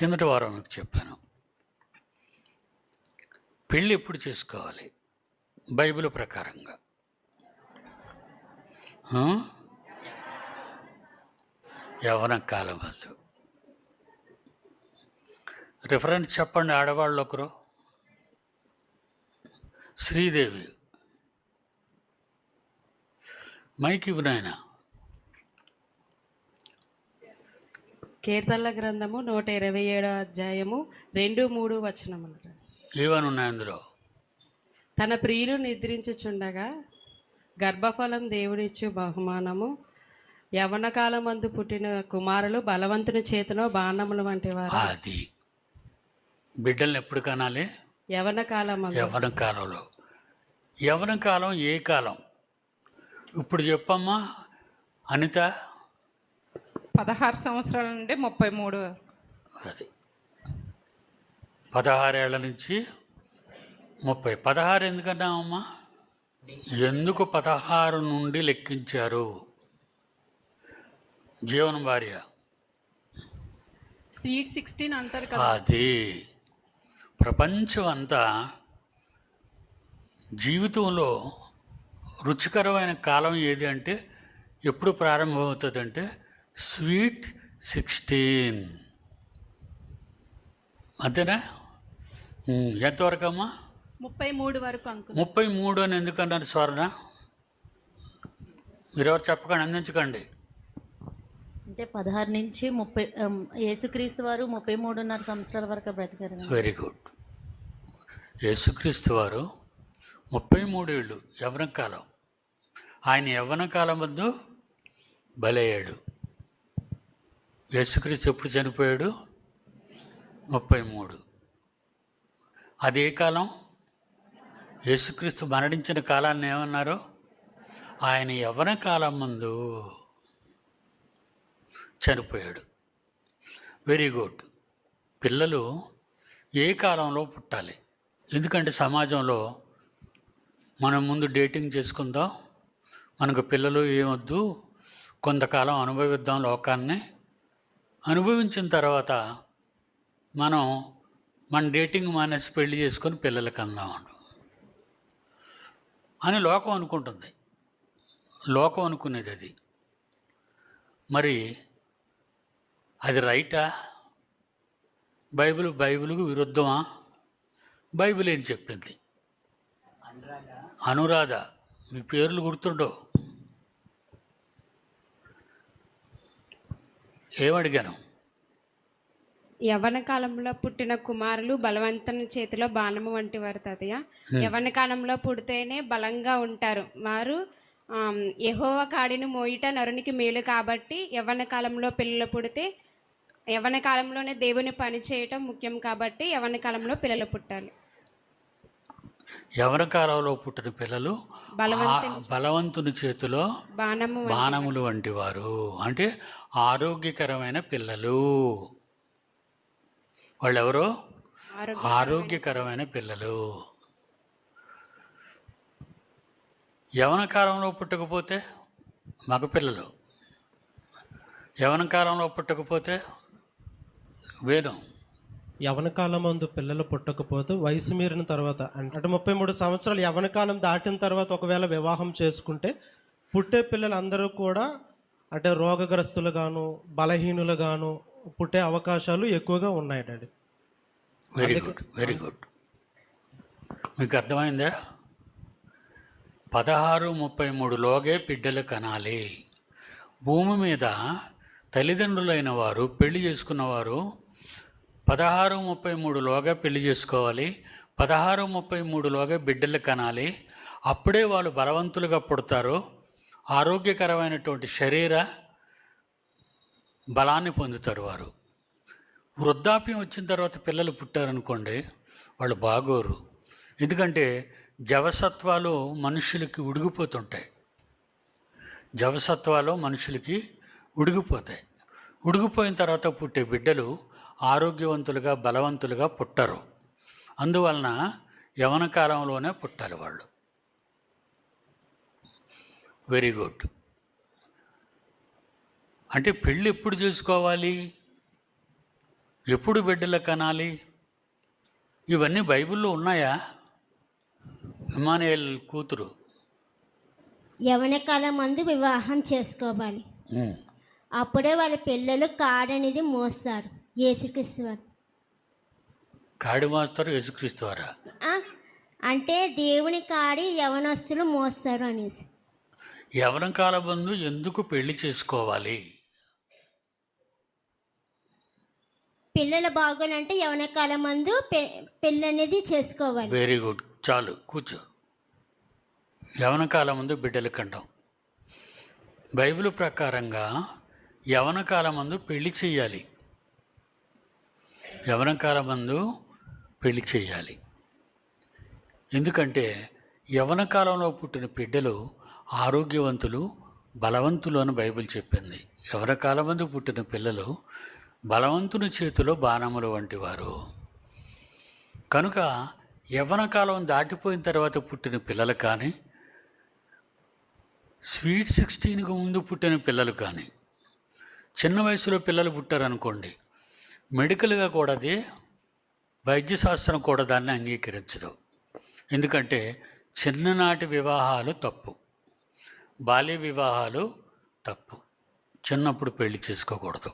కిందటి వారం మీకు చెప్పాను. పెళ్ళి ఎప్పుడు చేసుకోవాలి? బైబిల్ ప్రకారంగా. యవన కాలం వాళ్ళు రిఫరెన్స్ చెప్పండి ఆడవాళ్ళు ఒకరు. శ్రీదేవి. మైక్ ఇవ్వనాయనా కీర్తనల గ్రంథము నూట ఇరవై ఏడో అధ్యాయము రెండు మూడు వచనములు. ఏమని ఉన్నాయి అందులో తన ప్రియులు నిద్రించుచుండగా గర్భఫలం దేవుడిచ్చు బహుమానము. యవన కాలమందు పుట్టిన కుమారులు బలవంతుని చేతిలో బాణములు వంటి వారు అది. బిడ్డల్ని ఎప్పుడు కనాలి? యవన కాలమందు. యవన కాలంలో. యవన కాలం ఏ కాలం? ఇప్పుడు చెప్పమ్మా. అనిత పదహారు సంవత్సరాల నుండి ముప్పై మూడు. అది. పదహారేళ్ళ నుంచి ముప్పై. పదహారు ఎందుకన్నామమ్మా ఎందుకు పదహారు నుండి లెక్కించారు? జీవన భార్య. స్వీట్ సిక్స్టీన్ అంటారు కదా. అది. ప్రపంచం అంతా జీవితంలో రుచికరమైన కాలం ఏది అంటే ఎప్పుడు ప్రారంభమవుతుంది అంటే స్వీట్ సిక్స్టీన్. అంతేనా? ఎంతవరకు అమ్మా ముప్పై మూడు వరకు అంకుల్. ముప్పై మూడు అని ఎందుకన్నారు స్వర్ణ? మీరెవరు చెప్పకండి అందించకండి. అంటే పదహారు నుంచి ముప్పై యేసుక్రీస్తు వారు ముప్పై మూడున్నర సంవత్సరాల వరకు బ్రతికారు. Very good. యేసుక్రీస్తు వారు ముప్పై మూడేళ్ళు యవన కాలం ఆయన యవ్వన కాలం ముందు బలయ్యాడు. యేసుక్రీస్తు ఎప్పుడు చనిపోయాడు? ముప్పై మూడు. అదే కాలం? యేసుక్రీస్తు మరణించిన కాలాన్ని ఏమన్నారు? ఆయన యవన కాలం ముందు చనిపోయాడు. Very good. పిల్లలు ఏ కాలంలో పుట్టాలి? ఎందుకంటే సమాజంలో మనం ముందు డేటింగ్ చేసుకుందాం. మనకు పిల్లలు ఏమొద్దు? కొంతకాలం అనుభవిద్దాం లోకాన్ని. అనుభవించిన తర్వాత మనం మన డేటింగ్ మానేసి పెళ్ళి చేసుకొని పిల్లలకి అందాం అని లోకం అనుకుంటుంది. లోకం అనుకునేది అది. మరి అది రైటా? బైబిల్ బైబిల్కు విరుద్ధమా? బైబిల్ ఏం చెప్పింది? అనురాధ. మీ పేర్లు గుర్తుండవు. ఏమడిగాను? యవన కాలంలో పుట్టిన కుమారులు బలవంతుని చేతిలో బాణము వంటి వారు తాతయ్య. యవన కాలంలో పుడితేనే బలంగా ఉంటారు. వారు యెహోవా కాడిని మోయిట నరునికి మేలు కాబట్టి యవన కాలంలో పిల్లలు పుడితే యవన కాలంలోనే దేవుని పని చేయటం ముఖ్యం కాబట్టి యవన కాలంలో పిల్లలు పుట్టాలి. యవన కాలంలో పుట్టిన పిల్లలు బలవంతుని చేతిలో బాణములు వంటి వారు అంటే ఆరోగ్యకరమైన పిల్లలు. వాళ్ళెవరో? ఆరోగ్య ఆరోగ్యకరమైన పిల్లలు. యవన కాలంలో పుట్టకపోతే మగపిల్లలు. యవన కాలంలో పుట్టకపోతే వేణు. యవన కాలం మందు పిల్లలు పుట్టకపోతే వయసు మీరిన తర్వాత అంటే ముప్పై మూడు సంవత్సరాలు యవన కాలం దాటిన తర్వాత ఒకవేళ వివాహం చేసుకుంటే పుట్టే పిల్లలందరూ కూడా అంటే రోగగ్రస్తులుగాను బలహీనులుగాను పుట్టే అవకాశాలు ఎక్కువగా ఉన్నాయి daddy. Very good very good మీకు అర్థమైందా? పదహారు ముప్పై మూడులోగే బిడ్డలు కనాలి. భూమి మీద తల్లిదండ్రులైన వారు పెళ్ళి చేసుకున్నవారు పదహారు ముప్పై మూడులోగా పెళ్ళి చేసుకోవాలి. పదహారు ముప్పై మూడులోగా బిడ్డలు కనాలి. అప్పుడే వాళ్ళు బలవంతులుగా పుడతారు. ఆరోగ్యకరమైనటువంటి శరీర బలాన్ని పొందుతారు వారు. వృద్ధాప్యం వచ్చిన తర్వాత పిల్లలు పుట్టారనుకోండి వాళ్ళు బాగోరు. ఎందుకంటే జవసత్వాలు మనుషులకి ఉడిగిపోతుంటాయి. జవసత్వాలు మనుషులకి ఉడిగిపోతాయి. ఉడిగిపోయిన తర్వాత పుట్టే బిడ్డలు ఆరోగ్యవంతులుగా బలవంతులుగా పుట్టరు. అందువలన యవన కాలంలోనే పుట్టాలి వాళ్ళు. వెరీ గుడ్ అంటే పెళ్ళి ఎప్పుడు చేసుకోవాలి? ఎప్పుడు బిడ్డలు కనాలి? ఇవన్నీ బైబిల్లో ఉన్నాయా? ఇమానుయేల్ కూతురు. యవన కాలం మందు వివాహం చేసుకోవాలి. అప్పుడే వాళ్ళ పిల్లలు కాడనేది మోస్తారు. యేసుక్రీస్తు వారు. కాడి మాస్తారు యేసుక్రీస్తు వారా? అంటే దేవుని కాడి యవనస్తులు మోస్తారు అనేసి. యవన కాల బంధు ఎందుకు పెళ్ళి చేసుకోవాలి? పిల్లలు బాగోనంటే యవన కాలం మందు పెళ్ళి అనేది చేసుకోవాలి. వెరీ గుడ్ చాలు కూర్చో. యవన కాలం ముందు బిడ్డలు కంటాం బైబిల్ ప్రకారంగా యవన కాలం ముందు పెళ్ళి చేయాలి. యవనకాల ముందు పెళ్ళి చేయాలి. ఎందుకంటే యవన కాలంలో పుట్టిన బిడ్డలు ఆరోగ్యవంతులు బలవంతులు అని బైబిల్ చెప్పింది. యవన కాలం ముందు పుట్టిన పిల్లలు బలవంతుని చేతిలో బాణములు వంటి వారు కనుక యవ్వన కాలం దాటిపోయిన తర్వాత పుట్టిన పిల్లలు కానీ స్వీట్ సిక్స్టీన్కు ముందు పుట్టిన పిల్లలు కానీ చిన్న వయసులో పిల్లలు పుట్టారనుకోండి మెడికల్గా కూడా అది వైద్యశాస్త్రం కూడా దాన్ని అంగీకరించదు. ఎందుకంటే చిన్ననాటి వివాహాలు తప్పు. బాల్య వివాహాలు తప్పు. చిన్నప్పుడు పెళ్ళి చేసుకోకూడదు.